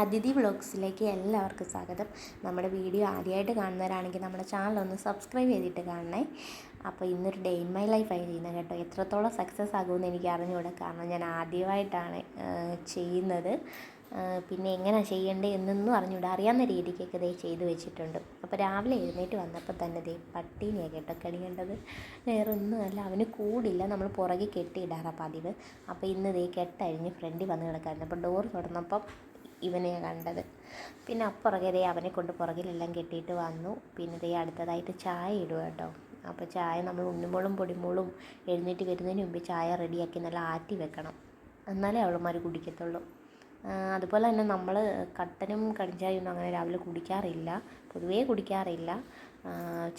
അതിഥി വ്ളോഗ്സിലേക്ക് എല്ലാവർക്കും സ്വാഗതം. നമ്മുടെ വീഡിയോ ആദ്യമായിട്ട് കാണുന്നവരാണെങ്കിൽ നമ്മുടെ ചാനൽ ഒന്ന് സബ്സ്ക്രൈബ് ചെയ്തിട്ട് കാണണേ. അപ്പോൾ ഇന്നൊരു ഡേ ഇൻ മൈ ലൈഫായി ചെയ്യുന്നത് കേട്ടോ. എത്രത്തോളം സക്സസ് ആകുമെന്ന് എനിക്ക് അറിഞ്ഞുകൂടാ. കാരണം ഞാൻ ആദ്യമായിട്ടാണ് ചെയ്യുന്നത്. പിന്നെ എങ്ങനെയാണ് ചെയ്യേണ്ടത് എന്നൊന്നും അറിഞ്ഞൂടാ അറിയാവുന്ന രീതിക്കൊക്കെ ദേ ചെയ്ത് വെച്ചിട്ടുണ്ട്. അപ്പോൾ രാവിലെ എഴുന്നേറ്റ് വന്നപ്പോൾ തന്നെ ദേ പട്ടീനെയാണ് കേട്ടോ കളിയേണ്ടത് വേറെ ഒന്നുമല്ല അവന് കൂടില്ല. നമ്മൾ പുറകെ കെട്ടിയിടാറാണ് പതിവ്. അപ്പോൾ ഇന്ന് ദേ കെട്ടഴിഞ്ഞ് ഫ്രണ്ടിൽ വന്ന് കിടക്കായിരുന്നു. അപ്പോൾ ഡോർ തുറന്നപ്പം ഇവനെയാണ് കണ്ടത്. പിന്നെ അപ്പുറകെ അവനെ കൊണ്ട് പുറകിലെല്ലാം കെട്ടിയിട്ട് വന്നു. പിന്നെ ദേ അടുത്തതായിട്ട് ചായ ഇടുക കേട്ടോ. അപ്പോൾ ചായ നമ്മൾ ഉണ്ണിമോളും പൊടിമോളും എഴുന്നേറ്റ് വരുന്നതിന് മുമ്പ് ചായ റെഡിയാക്കി നല്ല ആറ്റി വെക്കണം. എന്നാലേ അവളുമാർ കുടിക്കത്തുള്ളൂ. അതുപോലെ തന്നെ നമ്മൾ കട്ടനും കടിഞ്ചായൊന്നും അങ്ങനെ രാവിലെ കുടിക്കാറില്ല. പൊതുവേ കുടിക്കാറില്ല.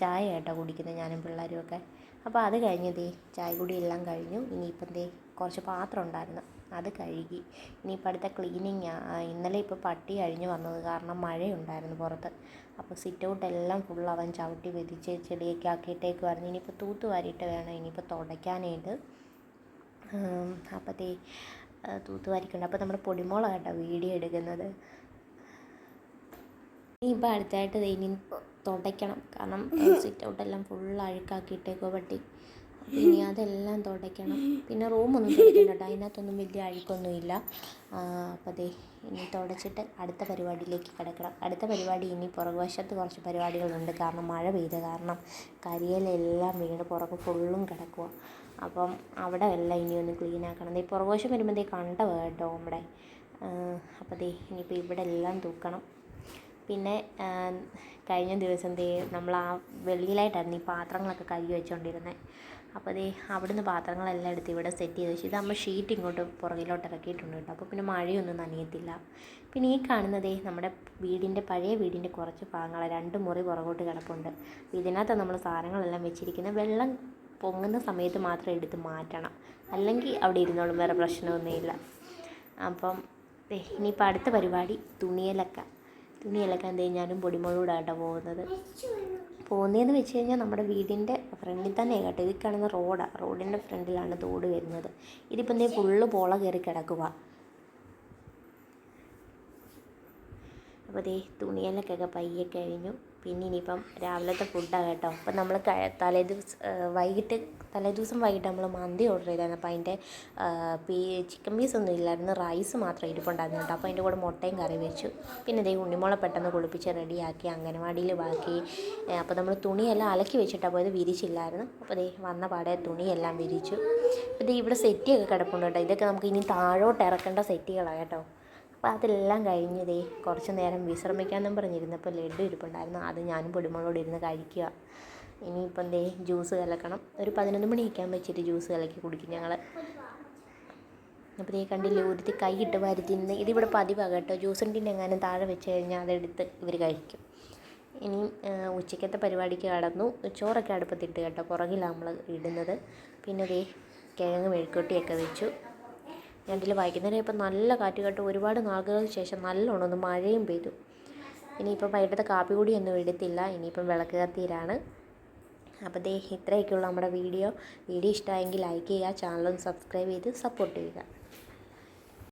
ചായ കേട്ടോ കുടിക്കുന്നത് ഞാനും പിള്ളേരും ഒക്കെ അപ്പോൾ അത് കഴിഞ്ഞ് ദേ ചായ കുടി എല്ലാം കഴിഞ്ഞു. ഇനിയിപ്പം ദേ കുറച്ച് പാത്രം ഉണ്ടായിരുന്നു. അത് കഴുകി. ഇനിയിപ്പോൾ അടുത്ത ക്ലീനിങ് ഇന്നലെ ഇപ്പോൾ പട്ടി അഴിഞ്ഞു വന്നത് കാരണം മഴയുണ്ടായിരുന്നു പുറത്ത്. അപ്പോൾ സിറ്റ് ഔട്ട് എല്ലാം ഫുൾ അവൻ ചവിട്ടി വെതിച്ച് ചെളിയൊക്കെ ആക്കിയിട്ടേക്ക് പറഞ്ഞു ഇനിയിപ്പോൾ തൂത്ത് വാരിയിട്ട് വേണം. ഇനിയിപ്പോൾ തുടയ്ക്കാനായിട്ട്. അപ്പോൾ ദേ ആ, തൂത്ത് വാരിക്കുന്നുണ്ട് അപ്പോൾ നമ്മുടെ പൊടിമോളാണ് കേട്ടോ വീഡിയോ എടുക്കുന്നത്. ഇനി ഇപ്പോൾ അടുത്തായിട്ട് ഇനി തുടയ്ക്കണം. കാരണം സിറ്റ് ഔട്ടെല്ലാം ഫുൾ അഴുക്കാക്കിയിട്ടേക്കോ പട്ടി. ഇനി അതെല്ലാം തുടയ്ക്കണം. പിന്നെ റൂമൊന്നും തുടയ്ക്കണ്ട കേട്ടോ. അതിനകത്തൊന്നും വലിയ അഴുക്കൊന്നുമില്ല. അപ്പോൾ അതെ ഇനി തുടച്ചിട്ട് അടുത്ത പരിപാടിയിലേക്ക് കിടക്കണം. അടുത്ത പരിപാടി ഇനി പുറകുവശത്ത് കുറച്ച് പരിപാടികളുണ്ട്. കാരണം മഴ പെയ്ത കാരണം കരിയിലെല്ലാം വീണ് പുറകു ഫുള്ളും കിടക്കുക അപ്പം അവിടെ എല്ലാം ഇനി ഒന്ന് ക്ലീൻ ആക്കണം. ഈ പുറകുവശം വരുമ്പോൾ ദേ കണ്ട കേട്ടോ നമ്മുടെ അപ്പോൾ അതെ ഇനിയിപ്പോൾ ഇവിടെ എല്ലാം തൂക്കണം. പിന്നെ കഴിഞ്ഞ ദിവസം ദേ നമ്മൾ ആ വെളിയിലായിട്ടായിരുന്നു ഈ പാത്രങ്ങളൊക്കെ കഴുകി വെച്ചുകൊണ്ടിരുന്നത് അപ്പോൾ ദേ അവിടുന്ന് പാത്രങ്ങളെല്ലാം എടുത്ത് ഇവിടെ സെറ്റ് ചെയ്ത് വെച്ചു. ഇത് നമ്മൾ ഷീറ്റ് ഇങ്ങോട്ട് പുറകിലോട്ട് ഇറക്കിയിട്ടുണ്ട് കേട്ടോ. അപ്പോൾ പിന്നെ മഴയൊന്നും നനയത്തില്ല. പിന്നെ ഈ കാണുന്നതേ നമ്മുടെ വീടിന്റെ പഴയ വീടിന്റെ കുറച്ച് ഭാഗങ്ങൾ രണ്ട് മുറി പുറകോട്ട് കിടപ്പുണ്ട്. ഇതിനകത്ത് നമ്മൾ സാധനങ്ങളെല്ലാം വെച്ചിരിക്കുന്നത് വെള്ളം പൊങ്ങുന്ന സമയത്ത് മാത്രം എടുത്ത് മാറ്റണം. അല്ലെങ്കിൽ അവിടെ ഇരുന്നോളും വേറെ പ്രശ്നമൊന്നുമില്ല. അപ്പം ഇനിയിപ്പോൾ അടുത്ത പരിപാടി തുണിയലക്ക. തുണിയലക്കാൻ എന്തേ ഞാനും പൊടിമുളകൂടെ കേട്ടോ പോകുന്നത്. പോകുന്നതെന്ന് വെച്ച് കഴിഞ്ഞാൽ നമ്മുടെ വീടിന്റെ ഫ്രണ്ടിൽ തന്നെ കേട്ടോ ഇത് കാണുന്ന റോഡാണ് റോഡിന്റെ ഫ്രണ്ടിലാണ് തോട് വരുന്നത്. ഇതിപ്പോൾ എന്തെങ്കിലും ഫുള്ള് പോള കയറി കിടക്കുക അപ്പോൾ ദേ തുണിയലക്കൊക്കെ പയ്യെ കഴിഞ്ഞു. പിന്നെ ഇനിയിപ്പം രാവിലത്തെ ഫുഡാണ് കേട്ടോ. അപ്പം നമ്മൾ തലേ ദിവസം വൈകിട്ട് തലേ ദിവസം വൈകിട്ട് നമ്മൾ മന്തി ഓർഡർ ചെയ്തായിരുന്നു. അപ്പോൾ അതിന്റെ പീ ചിക്കൻ പീസ് ഒന്നും ഇല്ലായിരുന്നു. റൈസ് മാത്രം ഇരിപ്പുണ്ടായിരുന്നു കേട്ടോ. അപ്പോൾ അതിന്റെ കൂടെ മുട്ടയും കറി വെച്ചു. പിന്നെ ദേ ഉണ്ണിമോളെ പെട്ടെന്ന് കുളിപ്പിച്ച് റെഡിയാക്കി അംഗനവാടിയിൽ ബാക്കി. അപ്പോൾ നമ്മൾ തുണിയെല്ലാം അലക്കി വെച്ചിട്ടാണ് പോയത് വിരിച്ചില്ലായിരുന്നു. അപ്പോൾ ദേ വന്ന പാടെ തുണിയെല്ലാം വിരിച്ചു. അപ്പോൾ ദേ ഇവിടെ സെറ്റിയൊക്കെ കിടപ്പുണ്ട് കേട്ടോ. ഇതൊക്കെ നമുക്ക് ഇനി താഴോട്ട് ഇറക്കേണ്ട സെറ്റികളാണ് കേട്ടോ. അപ്പോൾ അതെല്ലാം കഴിഞ്ഞ് ദേ കുറച്ച് നേരം വിശ്രമിക്കാമെന്നും പറഞ്ഞിരുന്നപ്പോൾ ലഡു ഇരിപ്പുണ്ടായിരുന്നു. അത് ഞാനും പൊടിമുളകോട് ഇരുന്ന് കഴിക്കുക. ഇനിയിപ്പം ദേ ജ്യൂസ് കലക്കണം. ഒരു പതിനൊന്ന് മണിയൊക്കെ വെച്ചിട്ട് ജ്യൂസ് കലക്കി കുടിക്കും ഞങ്ങൾ അപ്പോൾ ദേ കണ്ടില്ലേ ഒരുത്തി കൈയിട്ട് വരുത്തിന്ന്. ഇതിവിടെ പതിവാണ് കേട്ടോ. ജ്യൂസിന്റെ എങ്ങാനും താഴെ വെച്ച് കഴിഞ്ഞാൽ അതെടുത്ത് ഇവർ കഴിക്കും. ഇനി ഉച്ചക്കത്തെ പരിപാടിക്ക് കടന്നു. ചോറൊക്കെ അടുപ്പത്തിട്ട് കേട്ടോ. പുറകിലാണ് നമ്മൾ ഇടുന്നത്. പിന്നെ ദേ കിഴങ്ങ് മെഴുക്കുട്ടിയൊക്കെ വെച്ചു. രണ്ടിൽ വൈകുന്നേരം ഇപ്പം നല്ല കാറ്റ് കേട്ട് ഒരുപാട് നാളുകൾക്ക് ശേഷം നല്ലോണം ഒന്ന് മഴയും പെയ്തു. ഇനിയിപ്പം വൈകിട്ടത്തെ കാപ്പി കൂടി ഒന്നും എടുത്തില്ല. ഇനിയിപ്പം വിളക്ക് കത്തിയിലാണ്. അപ്പോൾ ദേ ഇത്രയൊക്കെയുള്ള നമ്മുടെ വീഡിയോ. വീഡിയോ ഇഷ്ടമായെങ്കിൽ ലൈക്ക് ചെയ്യുക ചാനലൊന്ന് സബ്സ്ക്രൈബ് ചെയ്ത് സപ്പോർട്ട് ചെയ്യുക.